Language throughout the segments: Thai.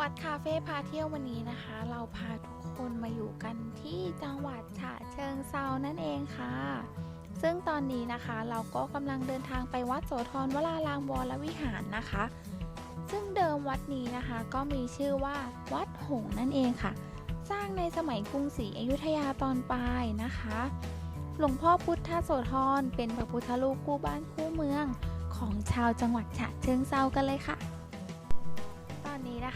วัดคาเฟ่พาเที่ยววันนี้นะคะ เราพาทุกคนมาอยู่กันที่จังหวัดฉะเชิงเซานั่นเองค่ะ ซึ่งตอนนี้นะคะเราก็กำลังเดินทางไปวัดโสธรวรารามวรวิหารนะคะ ซึ่งเดิมวัดนี้นะคะก็มีชื่อว่าวัดหงนั่นเองค่ะ สร้างในสมัยกรุงศรีอยุธยาตอนปลายนะคะ หลวงพ่อพุทธโสธรเป็นพระพุทธรูปคู่บ้านคู่เมือง ของชาวจังหวัดฉะเชิงเซากันเลยค่ะ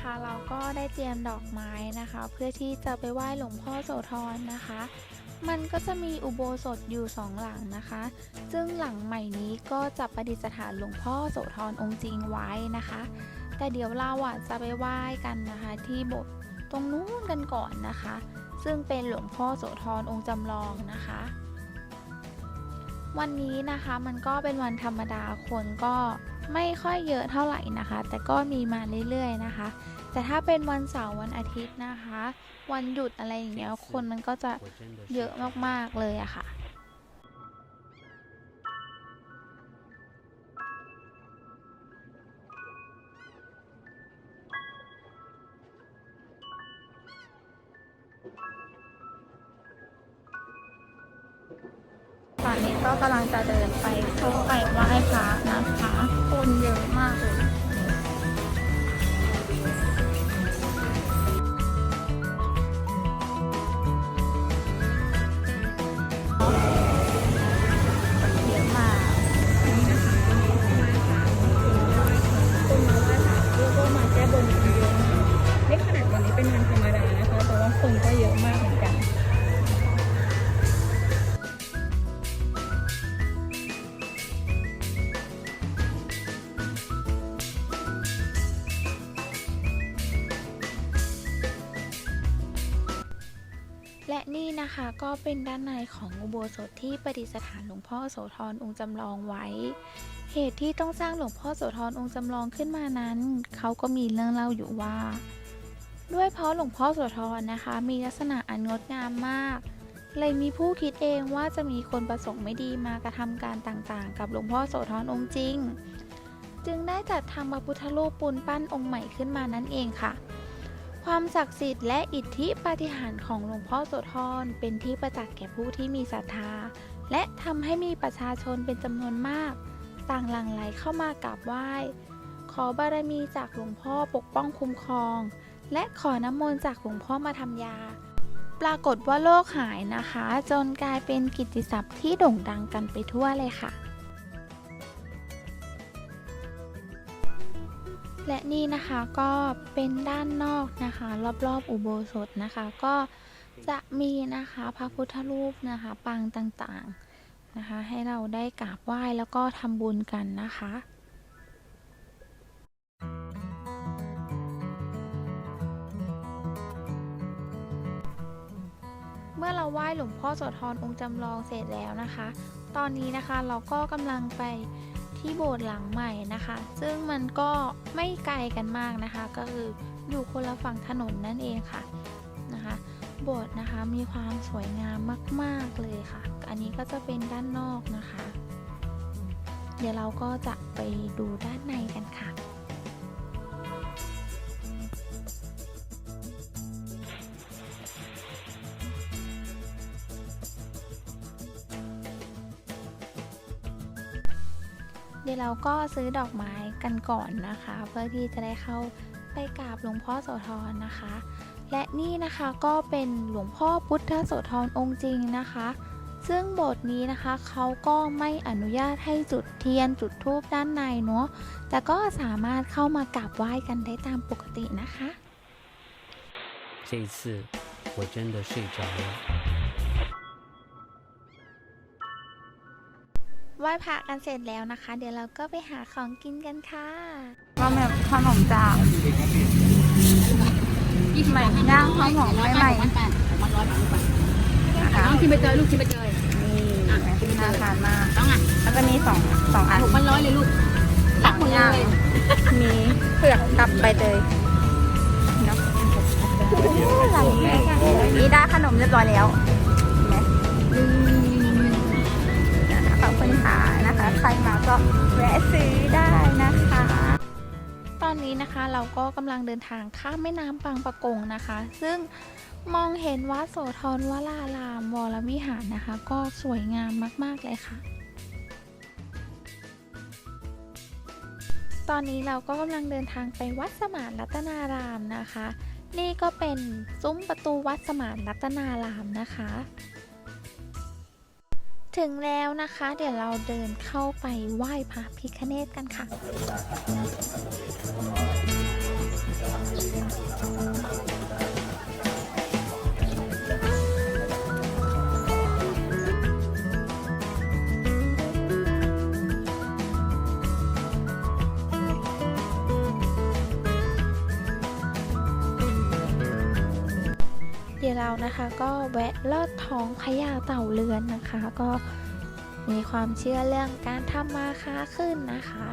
นะคะ เราก็ได้เตรียมดอกไม้นะคะ เพื่อที่จะไปไหว้หลวงพ่อโสธรนะคะ มันก็จะมีอุโบสถอยู่สองหลังนะคะ ซึ่งหลังใหม่นี้ก็จะประดิษฐานหลวงพ่อโสธรองค์จริงไว้นะคะ แต่เดี๋ยวเราอะจะไปไหว้กันนะคะที่โบสถ์ตรงนู้นกันก่อนนะคะ ซึ่งเป็นหลวงพ่อโสธรองค์จำลองนะคะวันนี้นะคะมันก็เป็นวันธรรมดาคนก็ ไม่ค่อยเยอะเท่าไหร่นะคะ แต่ก็มีมาเรื่อยๆนะคะ แต่ถ้าเป็นวันเสาร์วันอาทิตย์นะคะ วันหยุดอะไรอย่างเงี้ยคนมันก็จะเยอะมากๆเลยอะค่ะ ก็เป็นด้านในของอุโบสถที่ประดิษฐานหลวงพ่อโสธรองค์จำลองไว้ เหตุที่ต้องสร้างหลวงพ่อโสธรองค์จำลองขึ้นมานั้น เขาก็มีเรื่องเล่าอยู่ว่า ด้วยเพราะหลวงพ่อโสธรนะคะ มีลักษณะอันงดงามมาก เลยมีผู้คิดเองว่าจะมีคนประสงค์ไม่ดีมากระทำการต่างๆ กับหลวงพ่อโสธรองค์จริง จึงได้จัดทำพระพุทธรูปปูนปั้นองค์ใหม่ขึ้นมานั่นเองค่ะ ความศักดิ์สิทธิ์และอิทธิปาฏิหาริย์ของหลวงพ่อโสธรเป็นที่ประจักษ์แก่ผู้ที่มีศรัทธา และทำให้มีประชาชนเป็นจำนวนมาก ต่างหลั่งไหลเข้ามากราบไหว้ ขอบารมีจากหลวงพ่อปกป้องคุ้มครอง และขอน้ำมนต์จากหลวงพ่อมาทำยา ปรากฏว่าโรคหายนะคะ จนกลายเป็นกิตติศัพท์ที่โด่งดังกันไปทั่วเลยค่ะ และนี่นะคะก็เป็นด้านนอกนะคะ รอบๆอุโบสถนะคะ ก็จะมีนะคะพระพุทธรูปนะคะปางต่างๆนะคะ ให้เราได้กราบไหว้แล้วก็ทำบุญกันนะคะเมื่อเราไหว้หลวงพ่อโสธรองค์จำลองเสร็จแล้วนะคะ ตอนนี้นะคะเราก็กำลังไป ที่โบสถ์หลังใหม่นะคะ ซึ่งมันก็ไม่ไกลกันมากนะคะ ก็คืออยู่คนละฝั่งถนนนั่นเองค่ะนะคะ โบสถ์นะคะมีความสวยงามมาก ๆเลยค่ะ อันนี้ก็จะเป็นด้านนอกนะคะ เดี๋ยวเราก็จะไปดูด้านในกันค่ะ เดี๋ยวเราก็ซื้อดอกไม้กันก่อนนะคะ เพื่อที่จะได้เข้าไปกราบหลวงพ่อโสธรนะคะ และนี่นะคะก็เป็นหลวงพ่อพุทธโสธรองค์จริงนะคะ ซึ่งโบสถ์นี้นะคะเขาก็ไม่อนุญาตให้จุดเทียนจุดธูปด้านในเนาะแต่ก็สามารถเข้ามากราบไหว้กันได้ตามปกตินะคะ 这一次我真的睡着了。 ไหว้พระกันเสร็จแล้วนะคะ เดี๋ยวเราก็ไปหาของกินกันค่ะก็แบบขนมจากใหม่ย่างข้าวหอมใหม่ๆนะคะน้องชิมไปเจอลูกชิมไปเจอนี่น่าทานมากต้องอะแล้วก็มีสองสองอันหกพันร้อยเลยลูกตักหมดเลยมีเผือกกับใบเตยเนาะนี่ได้ขนมเรียบร้อยแล้วเห็นไหมนะคะ ขอบคุณค่ะนะคะ ใครมาก็แวะซื้อได้นะคะตอนอนนี้นะคะเราก็กำลังเดินทางข้ามแม่น้ำบางปะกงนะคะ ซึ่งมองเห็นวัดโสธรวรารามวรวิหารนะคะ ก็สวยงามมาก ๆ เลยค่ะ ตอนนี้เราก็กำลังเดินทางไปวัดสมานรัตนารามนะคะ นี่ก็เป็นซุ้มประตูวัดสมานรัตนารามนะคะ ถึงแล้วนะคะ เดี๋ยวเราเดินเข้าไปไหว้พระพิฆเนศกันค่ะ เดี๋ยวเรานะคะก็แวะลอด ของพญาเต่าเรือนนะคะ ก็มีความเชื่อเรื่องการทำมาค้าขึ้นนะคะ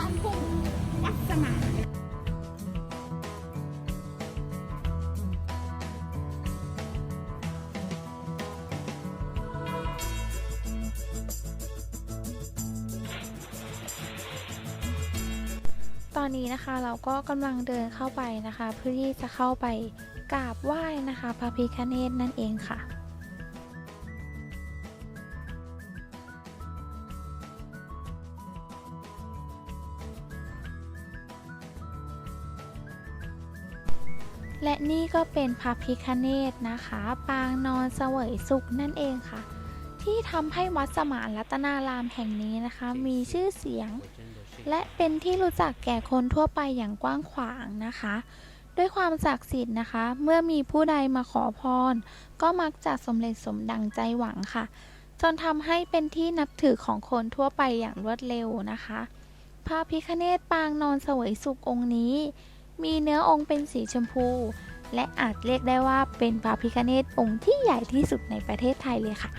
บ้านทุ่งวัดสมาตอนนี้นะคะเราก็กำลังเดินเข้าไปนะคะ เพื่อที่จะเข้าไปกราบไหว้นะคะพระพิฆเนศนั่นเองค่ะ และนี่ก็เป็นพระพิฆเนศนะคะ ปางนอนเสวยสุขนั่นเองค่ะ ที่ทำให้วัดสมานรัตนารามแห่งนี้นะคะ มีชื่อเสียง และเป็นที่รู้จักแก่คนทั่วไปอย่างกว้างขวางนะคะ ด้วยความศักดิ์สิทธิ์นะคะ เมื่อมีผู้ใดมาขอพร ก็มักจะสำเร็จสมดังใจหวังค่ะ จนทำให้เป็นที่นับถือของคนทั่วไปอย่างรวดเร็วนะคะ พระพิฆเนศปางนอนเสวยสุของค์นี้ มีเนื้อองค์เป็นสีชมพู และอาจเรียกได้ว่าเป็นพระพิฆเนศองค์ที่ใหญ่ที่สุดในประเทศไทยเลยค่ะ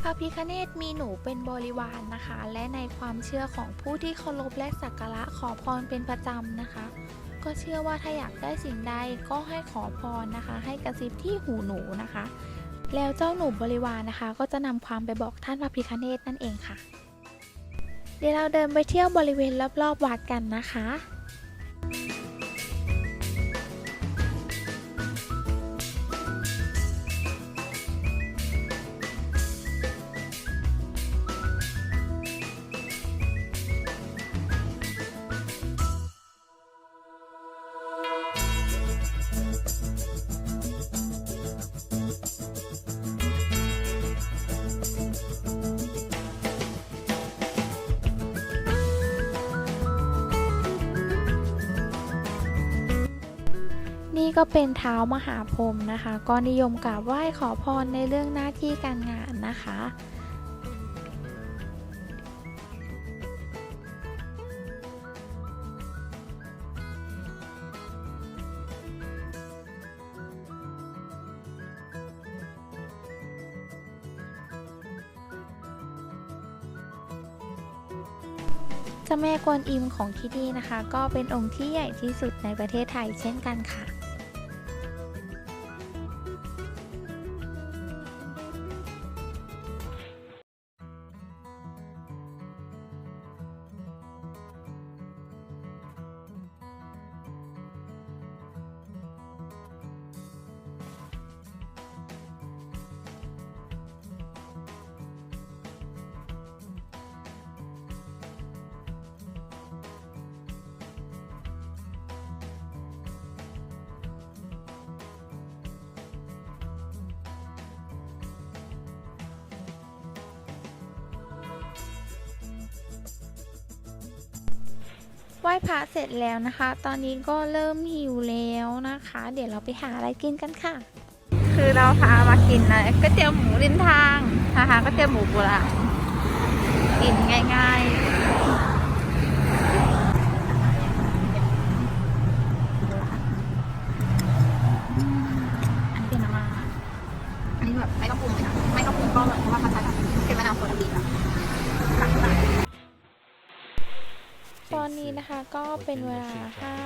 พระพิฆเนศมีหนูเป็นบริวารนนะคะ และในความเชื่อของผู้ที่เคารพและสักการะขอพรเป็นประจำนะคะ ก็เชื่อว่าถ้าอยากได้สิ่งใดก็ให้ขอพรนะคะ ให้กระซิบที่หูหนูนะคะ แล้วเจ้าหนูบริวารนะคะ ก็จะนำความไปบอกท่านพระพิฆเนศนั่นเองค่ะ เดี๋ยวเราเดินไปเที่ยวบริเวณรอบๆวัดกันนะคะ ก็เป็นเท้ามหาพรหมนะคะ ก็นิยมกราบไหว้ขอพรในเรื่องหน้าที่การงานนะคะเจ้าแม่กวนอิมของที่นี่นะคะ ก็เป็นองค์ที่ใหญ่ที่สุดในประเทศไทยเช่นกันค่ะ ไหว้พระเสร็จแล้วนะคะ ตอนนี้ก็เริ่มหิวแล้วนะคะ เดี๋ยวเราไปหาอะไรกินกันค่ะ คือเราพามากินอะไรก๋วยเตี๋ยวหมูริมทางนะคะก๋วยเตี๋ยวหมูโบราณกินง่ายๆอืมอันนี้เป็นอะไรอันนี้แบบไม่ต้องปรุงเลยนะไม่ต้องปรุงก็แบบเพราะว่าเขาใช้แบบเป็นมะนาวโคตรดีอะ อนนี้นะคะก็เป็นเวลา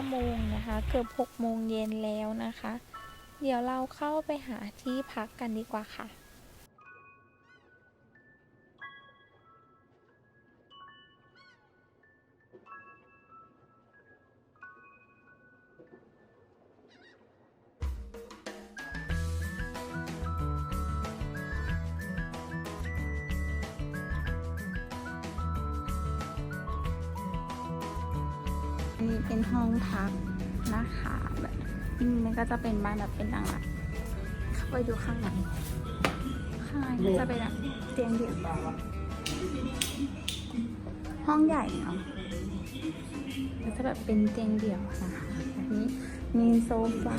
5โมงนะคะ เกือบ6โมงเย็นแล้วนะคะ เดี๋ยวเราเข้าไปหาที่พักกันดีกว่าค่ะ นี้เป็นห้องพักนะคะแบบอืมมันก็จะเป็นบ้านแบบเป็นดังหลักเข้าไปดูข้างในข้างในก็จะเป็นแบบเตียงเดี่ยวห้องใหญ่เนาะก็จะแบบเป็นเตียงเดี่ยวนะคะแบบนี้มีโซฟา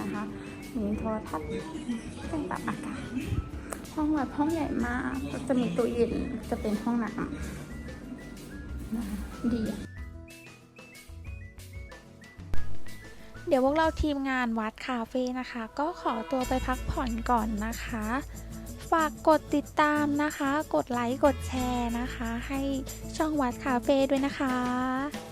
นะคะ มีโทรทัศน์เครื่องปรับอากาศห้องแบบห้องใหญ่มากก็จะมีตู้เย็นจะเป็นห้องน้ำนะคะดี เดี๋ยวพวกเราทีมงานวัดคาเฟ่นะคะ ก็ขอตัวไปพักผ่อนก่อนนะคะ ฝากกดติดตามนะคะ กดไลค์ กดแชร์นะคะ ให้ช่องวัดคาเฟ่ด้วยนะคะ